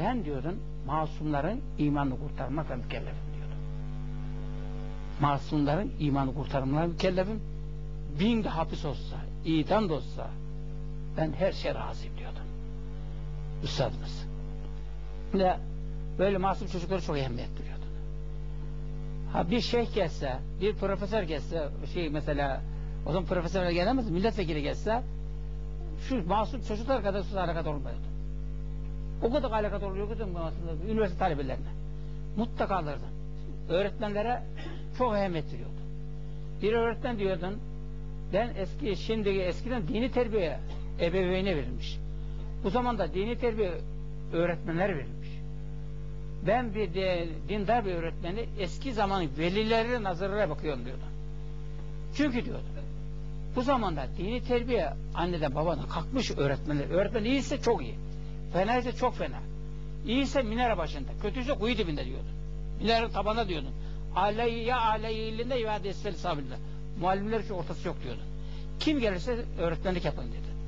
Ben diyordun masumların imanını kurtarmakla mükellefim diyordum. Masumların imanı kurtarmakla mükellefim. Bin de hapis olsa, idam da olsa ben her şeye razıyım diyordum. Üstadımız. Ve böyle masum çocukları çok ehemmiyet veriyordu. Ha bir şeyh gelse, bir profesör gelse, şey mesela o zaman profesör gelemez, milletvekili gelse şu masum çocuklar kadar sus alakat olmuyordu. O kadar alakat oluyor ki aslında üniversite talebelerine. Mutlaka alırdın. Öğretmenlere çok ehemmiyet veriyordu. Bir öğretmen diyordun, ben eski, şimdi eskiden dini terbiye ebeveyne verilmiş. Bu zamanda dini terbiye öğretmenler verilmiş. Ben bir de, dindar bir öğretmeni eski zamanın velileri nazarlara bakıyorum diyordu. Çünkü diyordu, bu zamanda dini terbiye anneden babadan kalkmış öğretmenler. Öğretmen iyiyse çok iyi. Fena ise çok fena. İyiyse minare başında. Kötüyse kuyu dibinde diyordun. Minare tabana diyordun. Aleyi ya aleyi ilinde ya destel sabirinde. Muallimler için ortası yok diyordun. Kim gelirse öğretmenlik yapın dedi.